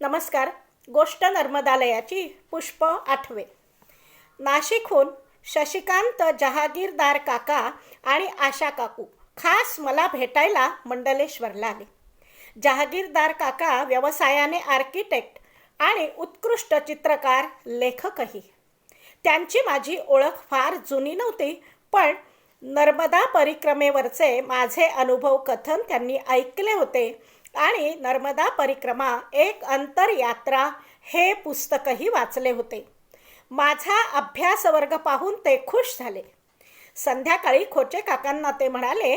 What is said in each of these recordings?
नमस्कार. गोष्ट नर्मदालयाची पुष्प आठवे. नाशिकहून शशिकांत जहागीरदार काका आणि आशा काकू खास मला भेटायला मंडलेश्वरला आले. जहागीरदार काका व्यवसायाने आर्किटेक्ट आणि उत्कृष्ट चित्रकार लेखकही. त्यांची माझी ओळख फार जुनी नव्हती पण नर्मदा परिक्रमेवरचे माझे अनुभव कथन त्यांनी ऐकले होते. आणि नर्मदा परिक्रमा एक अंतरयात्रा हे पुस्तकही वाचले होते. माझा अभ्यासवर्ग पाहून ते खुश झाले. संध्याकाळी खोचे काकांना ते म्हणाले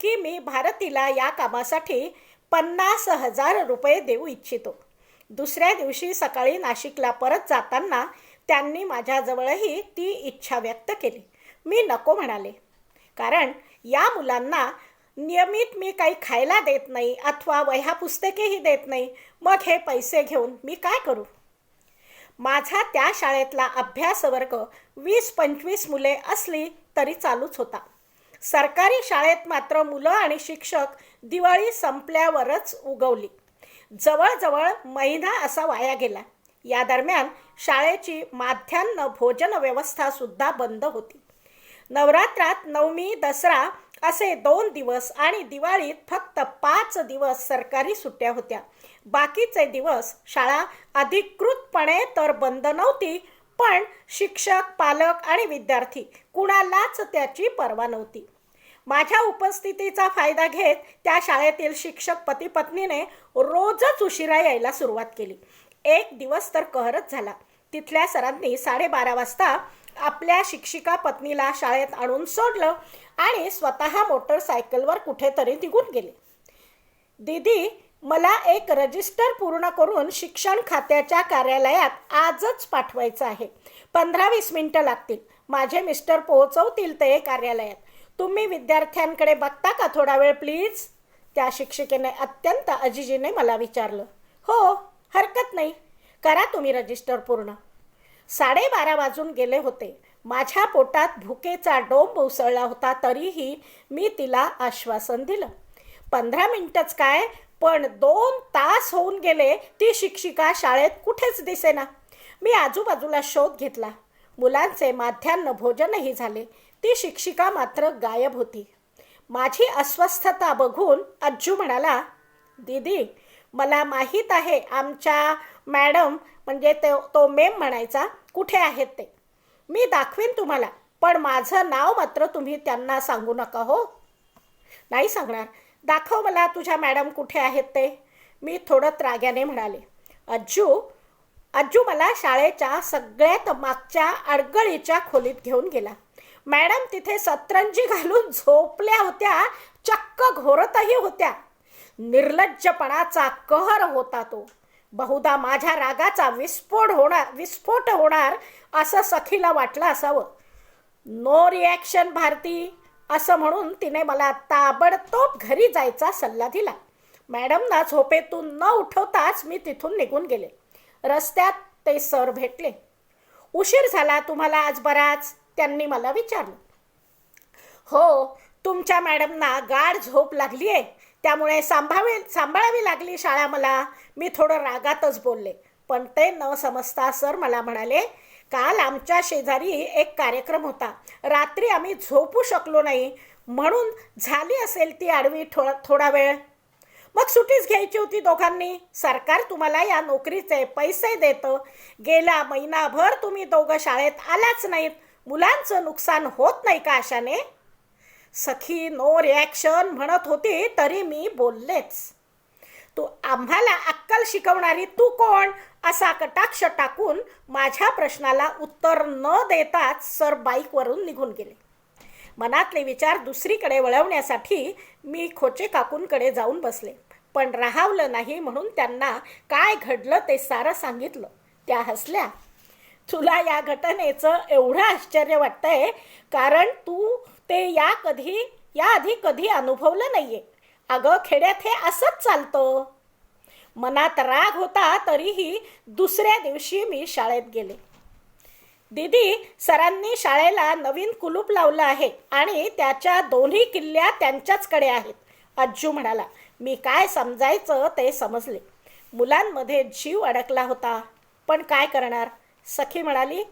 की मी भारतीला या कामासाठी पन्नास हजार रुपये देऊ इच्छितो. दुसऱ्या दिवशी सकाळी नाशिकला परत जाताना त्यांनी माझ्याजवळही ती इच्छा व्यक्त केली. मी नको म्हणाले. कारण या मुलांना नियमित मी काही खायला देत नाही अथवा वह्या पुस्तकेही देत नाही मग हे पैसे घेऊन मी काय करू? माझा त्या शाळेतला अभ्यासवर्ग वीस पंचवीस मुले असली तरी चालूच होता. सरकारी शाळेत मात्र मुलं आणि शिक्षक दिवाळी संपल्यावरच उगवली. जवळजवळ महिना असा वाया गेला. या दरम्यान शाळेची माध्यान्ह भोजन व्यवस्था सुद्धा बंद होती. नवरात्रात नवमी दसरा असे दोन दिवस आणि दिवाळीत फक्त पाच दिवस सरकारी सुट्ट्या होत्या. बाकीचे दिवस शाळा अधिकृतपणे तर बंद नव्हती पण शिक्षक पालक आणि विद्यार्थी कुणालाच त्याची पर्वा नव्हती. माझ्या उपस्थितीचा फायदा घेत त्या शाळेतील शिक्षक पती पत्नीने रोजच उशिरा यायला सुरुवात केली. एक दिवस तर कहरच झाला. तिथल्या सरांनी साडेबारा वाजता आपल्या शिक्षिका पत्नीला शाळेत आणून सोडलं आणि स्वतः मोटरसायकलवर कुठेतरी निघून गेले. दीदी मला एक रजिस्टर पूर्ण करून शिक्षण खात्याच्या कार्यालयात आजच पाठवायचं आहे. पंधरा वीस मिनटं लागतील. माझे मिस्टर पोहोचवतील ते कार्यालयात. तुम्ही विद्यार्थ्यांकडे बघता का थोडा वेळ प्लीज? त्या शिक्षिकेने अत्यंत अजिजीने मला विचारलं. हो हरकत नाही. करा तुम्ही रजिस्टर पूर्ण. साडेबारा वाजून गेले होते. माझ्या पोटात भुकेचा डोंब उसळला होता तरीही मी तिला आश्वासन दिलं. पंधरा मिनिटच काय पण दोन तास होऊन गेले ती शिक्षिका शाळेत कुठेच दिसेना. मी आजूबाजूला शोध घेतला. मुलांचे माध्यान्ह भोजनही झाले. ती शिक्षिका मात्र गायब होती. माझी अस्वस्थता बघून अज्जू म्हणाला दीदी मला माहीत आहे आमच्या मॅडम म्हणजे तो तो मेम म्हणायचा कुठे आहेत ते? मी दाखवीन तुम्हाला पण माझं नाव मात्र तुम्ही त्यांना सांगू नका हो. नाही सांगणार. दाखव मला तुझ्या मॅडम कुठे आहेत ते. मी थोडं त्राग्याने म्हणाले. अज्जू अज्जू मला शाळेच्या सगळ्यात मागच्या अडगळीच्या खोलीत घेऊन गेला. मॅडम तिथे सतरंजी घालून झोपल्या होत्या चक्क घोरतही होत्या. निर्लज्जपणाचा कहर होता तो. बहुधा माझ्या रागाचा विस्फोट होणार विस्फोट होणार असं सखीला वाटलं असावं. नो रिॲक्शन भारती असं म्हणून तिने मला ताबडतोब घरी जायचा सल्ला दिला. मॅडमना झोपेतून न उठवताच मी तिथून निघून गेले. रस्त्यात ते सर भेटले. उशीर झाला तुम्हाला आज बराच? त्यांनी मला विचारलं. हो तुमच्या मॅडमना गाढ झोप लागली आहे त्यामुळे सांभावे सांभाळावी लागली शाळा मला. मी थोडं रागातच बोलले. पण ते न समजता सर मला म्हणाले काल आमच्या शेजारी एक कार्यक्रम होता. रात्री आम्ही झोपू शकलो नाही. म्हणून झाली असेल ती आडवी थो थोडा वेळ. मग सुटीच घ्यायची होती दोघांनी. सरकार तुम्हाला या नोकरीचे पैसे देतं. गेला महिनाभर तुम्ही दोघं शाळेत आलाच नाहीत. मुलांचं नुकसान होत नाही का अशाने? सखी नो रिॲक्शन म्हणत होती तरी मी बोललेच. तू आम्हाला अक्कल शिकवणारी तू कोण? असा कटाक्ष टाकून माझ्या प्रश्नाला उत्तर न देताच सर बाईकवरून निघून गेले. मनातले विचार दुसरीकडे वळवण्यासाठी मी खोचे काकूंकडे जाऊन बसले. पण राहावलं नाही म्हणून त्यांना काय घडलं ते सारं सांगितलं. त्या हसल्या. तुला या घटनेचं एवढं आश्चर्य वाटतंय कारण तू ते या कधी याआधी कधी अनुभवलं नाहीये. अगं खेड्यात हे असंच चालतं. मनात राग होता तरीही दुसऱ्या दिवशी मी शाळेत गेले. दीदी सरांनी शाळेला नवीन कुलूप लावलं आहे आणि त्याच्या दोन्ही किल्ल्या त्यांच्याचकडे आहेत. अज्जू म्हणाला मी काय समजायचं ते समजले. मुलांमध्ये जीव अडकला होता. पण काय करणार? सखी म्हणाली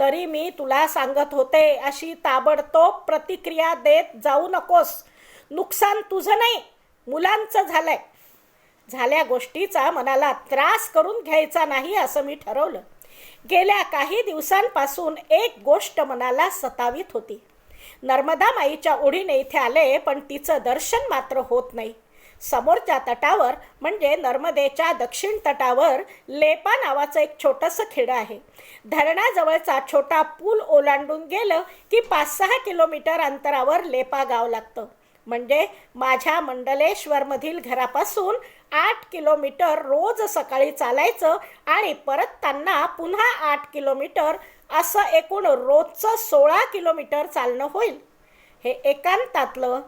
तरी मी तुला सांगत होते अशी ताबडतोब प्रतिक्रिया देत जाऊ नकोस. नुकसान तुझं नाही मुलांचं झालंय. झाल्या गोष्टीचा मनाला त्रास करून घ्यायचा नाही असं मी ठरवलं. गेल्या काही दिवसांपासून एक गोष्ट मनाला सतावीत होती. नर्मदा माईच्या ओढीने इथे आले पण तिचं दर्शन मात्र होत नाही. समोरच्या तटावर म्हणजे नर्मदेच्या दक्षिण तटावर लेपा नावाचं एक छोटंसं खेडं आहे. धरणाजवळचा छोटा पूल ओलांडून गेलं की पाच सहा किलोमीटर अंतरावर लेपा गाव लागतं. म्हणजे माझ्या मंडलेश्वरमधील घरापासून आठ किलोमीटर रोज सकाळी चालायचं आणि परतताना पुन्हा आठ किलोमीटर असं एकूण रोजचं सोळा किलोमीटर चालणं होईल. हे एकांतातलं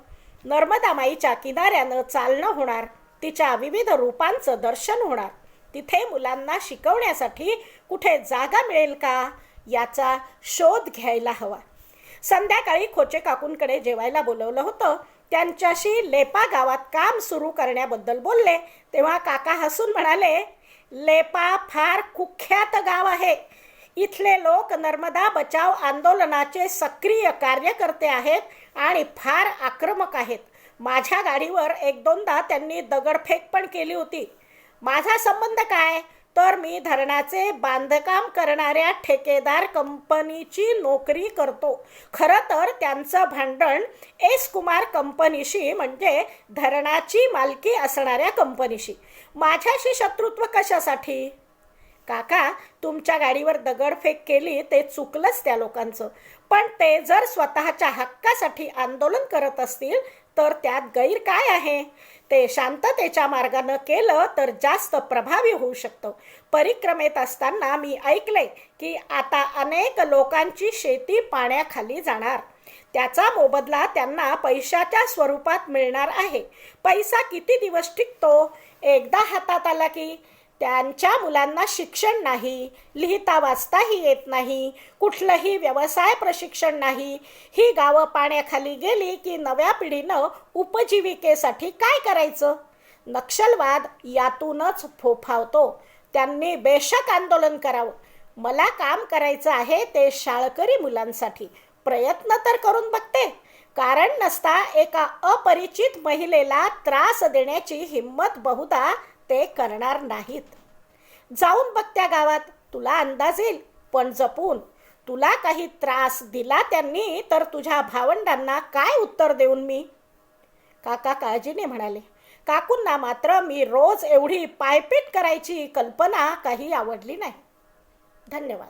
नर्मदा माईच्या किनाऱ्यानं चालणं होणार तिच्या विविध रूपांचं दर्शन होणार. तिथे मुलांना शिकवण्यासाठी कुठे जागा मिळेल का याचा शोध घ्यायला हवा. संध्याकाळी खोचे काकूंकडे जेवायला बोलवलं होतं. त्यांच्याशी लेपा गावात काम सुरू करण्याबद्दल बोलले. तेव्हा काका हसून म्हणाले लेपा फार कुख्यात गाव आहे. इथले लोक नर्मदा बचाव आंदोलनाचे सक्रिय कार्यकर्ते आहेत आणि फार आक्रमक आहेत. माझ्या गाडीवर एक दोनदा त्यांनी दगडफेक पण केली होती. माझा संबंध काय? तर मी धरणाचे बांधकाम करणाऱ्या ठेकेदार कंपनीची नोकरी करतो. खरं तर त्यांचं भांडण एस कुमार कंपनीशी म्हणजे धरणाची मालकी असणाऱ्या कंपनीशी. माझ्याशी शत्रुत्व कशासाठी? काका तुमच्या गाडीवर दगडफेक केली ते चुकलंच त्या लोकांचं. पण ते जर स्वतःच्या हक्कासाठी आंदोलन करत असतील तर त्यात गैर काय आहे? ते शांततेच्या मार्गानं केलं तर जास्त प्रभावी होऊ शकतं. परिक्रमेत असताना मी ऐकले की आता अनेक लोकांची शेती पाण्याखाली जाणार. त्याचा मोबदला त्यांना पैशाच्या स्वरूपात मिळणार आहे. पैसा किती दिवस टिकतो? एकदा हातात आला की त्यांच्या मुलांना शिक्षण नाही लिहिता वाचताही येत नाही कुठलंही व्यवसाय प्रशिक्षण नाही. ही गावं पाण्याखाली गेली की नव्या पिढीनं उपजीविकेसाठी काय करायचं? नक्षलवाद यातूनच फोफावतो. त्यांनी बेशक आंदोलन करावं. मला काम करायचं आहे ते शाळकरी मुलांसाठी. प्रयत्न तर करून बघते. कारण नसता एका अपरिचित महिलेला त्रास देण्याची हिंमत बहुधा ते करणार नाहीत. जाऊन बघ त्या गावात तुला अंदाज येईल. पण जपून तुला काही त्रास दिला त्यांनी तर तुझ्या भावंडांना काय उत्तर देऊन मी? काका काळजीने म्हणाले काकूंना मात्र मी रोज एवढी पायपीट करायची कल्पना काही आवडली नाही. धन्यवाद.